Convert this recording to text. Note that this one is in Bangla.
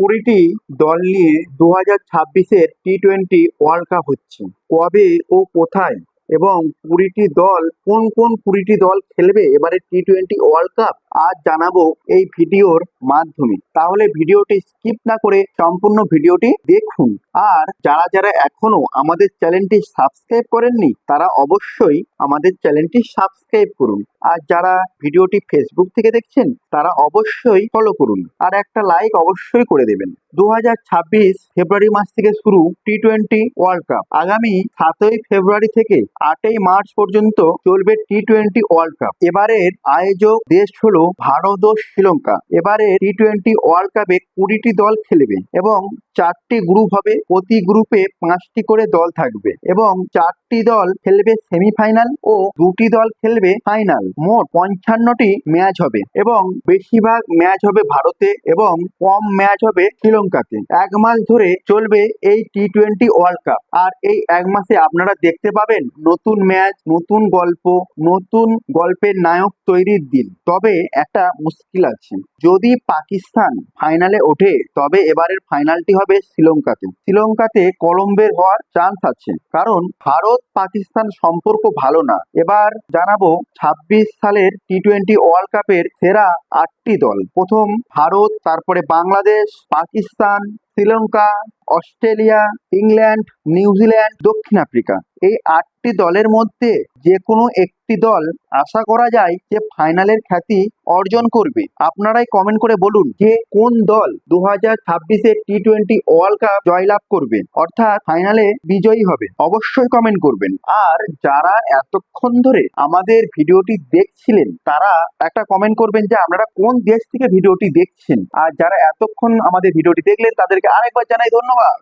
কুড়িটি দল নিয়ে দু হাজার ছাব্বিশের টি টোয়েন্টি ওয়ার্ল্ড কাপ হচ্ছে। কবে ও কোথায় এবং কুড়িটি দল, কোন কোন কুড়িটি দল খেলবে এবারে টি টোয়েন্টি ওয়ার্ল্ড কাপ, আজ জানাব এই ভিডিওর মাধ্যমে। তাহলে ভিডিওটি স্কিপ না করে সম্পূর্ণ ভিডিওটি দেখুন। আর যারা যারা এখনও আমাদের চ্যানেলটি সাবস্ক্রাইব করেননি, তারা অবশ্যই আমাদের চ্যানেলটি সাবস্ক্রাইব করুন। আর যারা ভিডিওটি ফেসবুক থেকে দেখছেন, তারা অবশ্যই ফলো করুন। আর একটা লাইক অবশ্যই করে দেবেন। দু হাজার ছাব্বিশ ফেব্রুয়ারি মাস থেকে শুরু টি টোয়েন্টি ওয়ার্ল্ড কাপ আগামী সাতই ফেব্রুয়ারি থেকে আটই মার্চ পর্যন্ত চলবে টি টোয়েন্টি ওয়ার্ল্ড কাপ এবারের আয়োজক দেশ হলো ভারত ও শ্রীলঙ্কা। এবারে টি টোয়েন্টি ওয়ার্ল্ড কাপে কুড়িটি দল খেলবে এবং চারটি গ্রুপ হবে প্রতি গ্রুপে পাঁচটি করে দল থাকবে এবং চারটি দল খেলবে সেমিফাইনাল ও দুটি দল খেলবে ফাইনাল মোট পঞ্চান্নটি ম্যাচ হবে এবং বেশিরভাগ ম্যাচ হবে ভারতে এবং কম ম্যাচ হবে শ্রীলঙ্কাতে। এক মাস ধরে চলবে এই টি টোয়েন্টি ওয়ার্ল্ড কাপ আর এই এক মাসে আপনারা দেখতে পাবেন নতুন ম্যাচ নতুন গল্প, নতুন গল্পের নায়ক তৈরির দিন। তবে একটা মুশকিল আছে। যদি পাকিস্তান ফাইনালে ওঠে, তবে এবারের ফাইনালটি হবে শ্রীলঙ্কাতে। শ্রীলঙ্কাতে কলম্বের হওয়ার চান্স আছে। কারণ ভারত পাকিস্তান সম্পর্ক ভালো না। এবার জানাব ছাব্বিশ সালের টি টোয়েন্টি ওয়ার্ল্ড কাপের সেরা আটটি দল। প্রথম ভারত, তারপরে Bangladesh, Pakistan, Sri Lanka, Australia, England, New Zealand, দক্ষিণ আফ্রিকা। এই আটটি দলের মধ্যে যে কোনো একটি দল আশা করা যায় যে ফাইনালের খ্যাতি অর্জন করবে। আপনারাই কমেন্ট করে বলুন যে কোন দল দু হাজার ছাব্বিশে টি টোয়েন্টি ওয়ার্ল্ড কাপ জয়লাভ করবে। অর্থাৎ ফাইনালে বিজয়ী হবে। অবশ্যই কমেন্ট করবেন। আর যারা এতক্ষণ ধরে আমাদের ভিডিওটি দেখছিলেন, তারা একটা কমেন্ট করবেন যে আপনারা কোন দেশ থেকে ভিডিওটি দেখছেন। আর যারা এতক্ষণ আমাদের ভিডিওটি দেখলেন, তাদেরকে আরেকবার জানাই ধন্যবাদ।